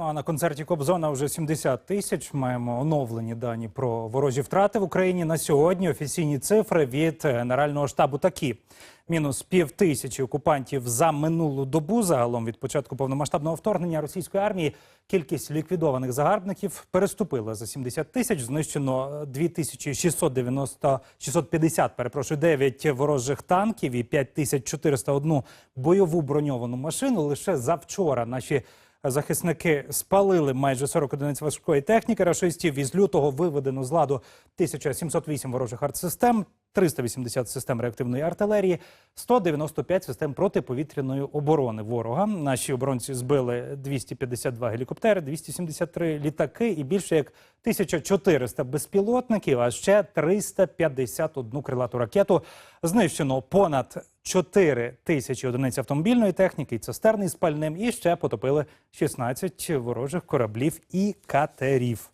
Ну а на концерті Кобзона вже 70 тисяч. Маємо оновлені дані про ворожі втрати в Україні на сьогодні. Офіційні цифри від Генерального штабу такі: мінус пів тисячі окупантів за минулу добу. Загалом від початку повномасштабного вторгнення російської армії кількість ліквідованих загарбників переступила за 70 тисяч. Знищено 2690, 650, перепрошую, 9 ворожих танків і 5401 бойову броньовану машину. Лише завчора наші захисники спалили майже 40 одиниць важкої техніки рашистів. Із лютого виведено з ладу 1708 ворожих артсистем, 380 систем реактивної артилерії, 195 систем протиповітряної оборони ворога. Наші оборонці збили 252 гелікоптери, 273 літаки і більше як 1400 безпілотників, а ще 351 крилату ракету. Знищено понад 4 тисячі одиниць автомобільної техніки цистерни з пальним. І ще потопили 16 ворожих кораблів і катерів.